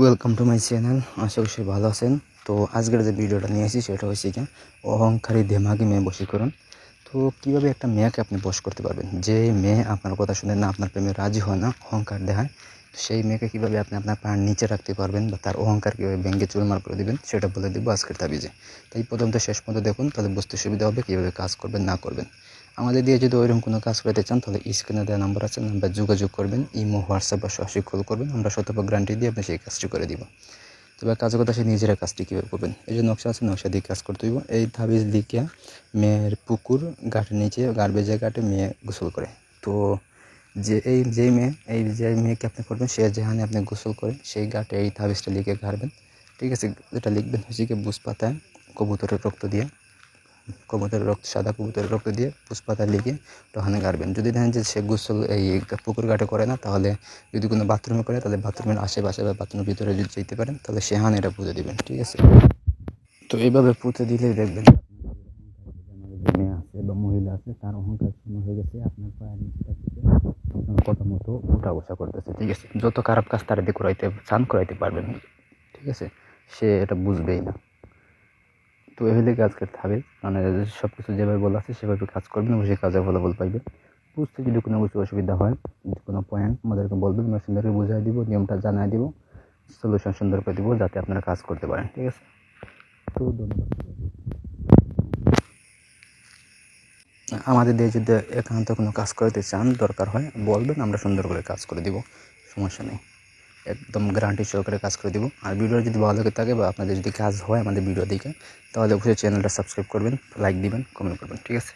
Welcome to my channel আশা করি ভালো আছেন। তো আজকের যে ভিডিওটা নিয়ে এসেছি সেটা হচ্ছে কি, অহংকারী দেমাগি মেয়ে বশীকরণ। তো কীভাবে একটা মেয়েকে আপনি বশ করতে পারবেন? যে মেয়ে আপনার কথা শুনে না, আপনার প্রেমে রাজি হয় না, অহংকার দেখায়, তো সেই মেয়েকে কীভাবে আপনি আপনার পায়ের নিচে রাখতে পারবেন বা তার অহংকার কীভাবে ভেঙে চুরমার করে দেবেন, সেটা বলে দেবো আজকের তাবিজে। তাই প্রথম তো শেষ পর্যন্ত দেখুন, তাহলে বুঝতে সুবিধা হবে কীভাবে কাজ করবেন, না করবেন। আমাদের দিয়ে যদি ওইরকম কোনো কাজ করতে চান, তাহলে স্ক্রিনে দেওয়া নাম্বার আছে নাম্বার যোগাযোগ করবেন, ইমো, হোয়াটসঅ্যাপ বা সরাসরি কল করবেন, আমরা শতভাগ গ্যারান্টি দিয়ে আপনি সেই কাজটি করে দিব। তবে কাজের কথা সে নিজেরা কাজটি কীভাবে করবেন? এই যে নকশা আছে, নকশা দিয়ে কাজ করতে হইব। এই তাবিজ দিকে মেয়ের পুকুর গাটের নিচে গার্বেজে গাটে মেয়ে গোসল করে। তো যে এই, যে মেয়ে, এই যে মেয়েকে আপনি করবেন, সে যেখানে আপনি গোসল করে সেই গাটে এই তাবিজটা লিখে গাড়বেন ঠিক আছে, যেটা লিখবেন হচ্ছে কি বুঝ পাতায় কবুতরের রক্ত দিয়ে কবুতরের রক্ত, সাদা কবুতরের রক্ত দিয়ে পুষ্পাতা লিখে ওখানে গাড়বেন। যদি দেখেন যে সে গোসল, এই পুকুর ঘাটে করে না, তাহলে যদি কোনো বাথরুমে করে, তাহলে বাথরুমের আশেপাশে বা বাথরুমের ভিতরে যদি যেতে পারেন, তাহলে সেখানে এটা পুঁতে দেবেন, ঠিক আছে? তো এইভাবে পুঁতে দিলেই দেখবেন মেয়ে আছে বা মহিলা আছে, তার অহংকার শূন্য হয়ে গেছে, আপনার পায়ের আপনার কথা মতো উঠা বসা করতেছে, ঠিক আছে? যত খারাপ কাজ তার দিয়ে করাইতে, চান করাইতে পারবেন ঠিক আছে? সে এটা বুঝবেই না। তো হলে কাজ করতে হবে। মানে সব কিছু যেভাবে বলা আছে, সেভাবে কাজ করবেন অবশ্যই কাজে ফলাফল পাইবে বুঝতে যদি কোনো কিছু অসুবিধা হয়, যদি কোনো পয়েন্ট আমাদেরকে বলবেন, আমরা সুন্দরকে বুঝাই দিব, নিয়মটা জানাই দিব সলিউশন সুন্দর করে দিব, যাতে আপনারা কাজ করতে পারেন, ঠিক আছে? তো ধন্যবাদ। আমাদের দিয়ে যদি একান্ত কোনো কাজ করতে চান, দরকার হয়, বলবেন, আমরা সুন্দর করে কাজ করে দিব, সমস্যা নেই। একদম গ্যারান্টি সহকারে কাজ করে দেবো। আর ভিডিও যদি ভালো লাগে থাকে বা আপনাদের যদি কাজ হয় আমাদের ভিডিও দেখে, তাহলে অবশ্যই চ্যানেলটা সাবস্ক্রাইব করবেন লাইক দিবেন কমেন্ট করবেন, ঠিক আছে?